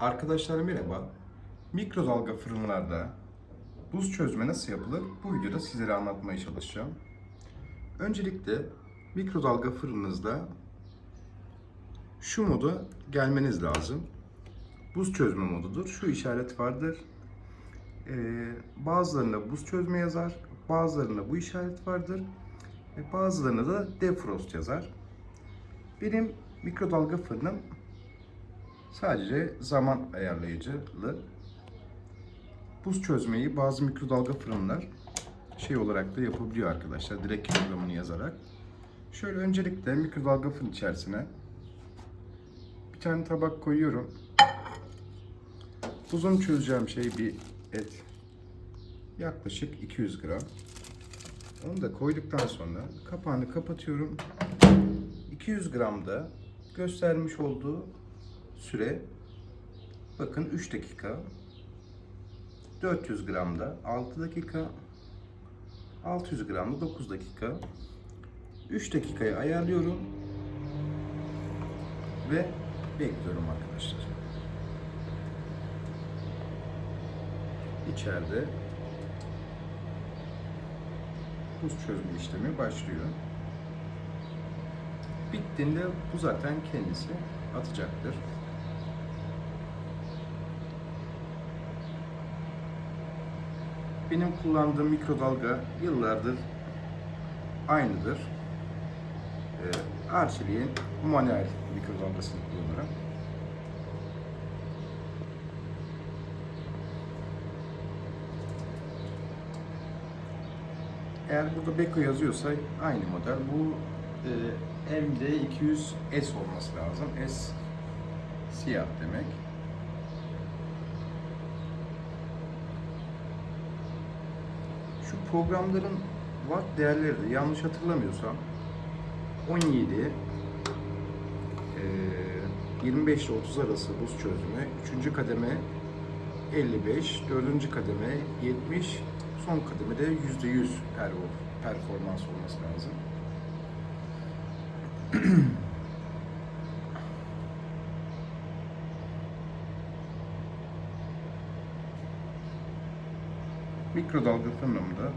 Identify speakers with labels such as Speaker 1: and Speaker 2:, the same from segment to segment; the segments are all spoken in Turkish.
Speaker 1: Arkadaşlar merhaba. Mikrodalga fırınlarda buz çözme nasıl yapılır? Bu videoda sizlere anlatmaya çalışacağım. Öncelikle mikrodalga fırınınızda şu moda gelmeniz lazım. Buz çözme modudur. Şu işaret vardır. Ee, bazılarında buz çözme yazar, bazılarında bu işaret vardır. Ve bazılarında da defrost yazar. Benim mikrodalga fırınım Sadece zaman ayarlayıcılı. Buz çözmeyi bazı mikrodalga fırınlar şey olarak da yapabiliyor arkadaşlar. Direkt kilogramını yazarak. Şöyle öncelikle mikrodalga fırın içerisine bir tane tabak koyuyorum. Buzunu çözeceğim şey bir et. Yaklaşık 200 gram. Onu da koyduktan sonra kapağını kapatıyorum. 200 gramda göstermiş olduğu süre bakın 3 dakika 400 gramda 6 dakika 600 gramda 9 dakika 3 dakikaya ayarlıyorum ve bekliyorum arkadaşlar. İçeride buz çözme işlemi başlıyor. Bittiğinde bu zaten kendisi atacaktır. Benim kullandığım mikrodalga yıllardır aynıdır. Ee, Arçelik'in manuel mikrodalgasını kullanırım. Eğer burada Beko yazıyorsa aynı model. Bu e, MD200S olması lazım. S siyah demek. Şu programların watt değerleri de yanlış hatırlamıyorsam 17 e, 25 ile 30 arası buz çözümü, 3. kademe 55, 4. kademe 70, son kademede %100 per performans olması lazım. Mikrodalga fırınımda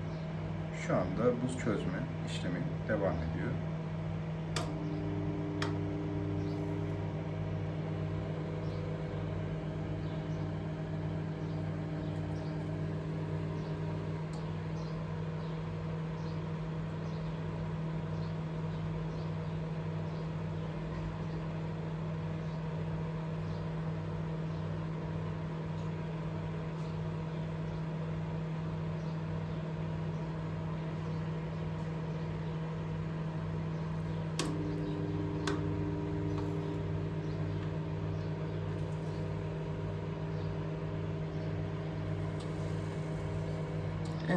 Speaker 1: şu anda buz çözme işlemi devam ediyor.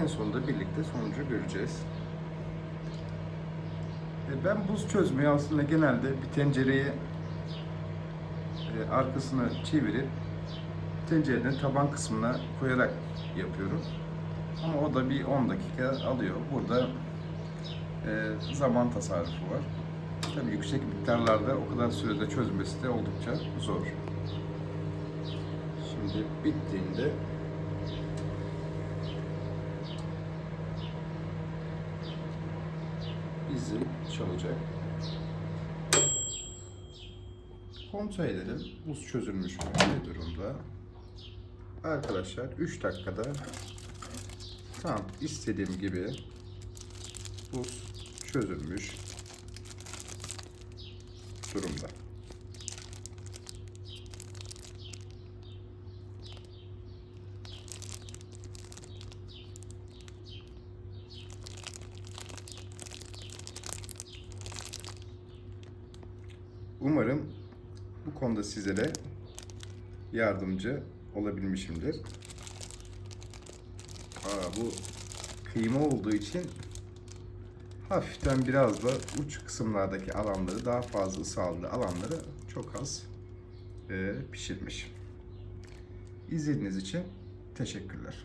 Speaker 1: En sonunda birlikte sonucu göreceğiz. E, Ben buz çözmeyi aslında genelde bir tencereye e, arkasına çevirip tencerenin taban kısmına koyarak yapıyorum. Ama o da bir 10 dakika alıyor. Burada e, zaman tasarrufu var. Tabii yüksek miktarlarda o kadar sürede çözmesi de oldukça zor. Şimdi bittiğinde bizi çalacak. Kontrol edelim. Buz çözülmüş mü? Ne durumda? Arkadaşlar 3 dakikada tam istediğim gibi buz çözülmüş durumda. Umarım bu konuda sizlere yardımcı olabilmişimdir. Aa, bu kıyma olduğu için hafiften biraz da uç kısımlardaki alanları daha fazla ısıaldığı alanları çok az e, pişirmiş. İzlediğiniz için teşekkürler.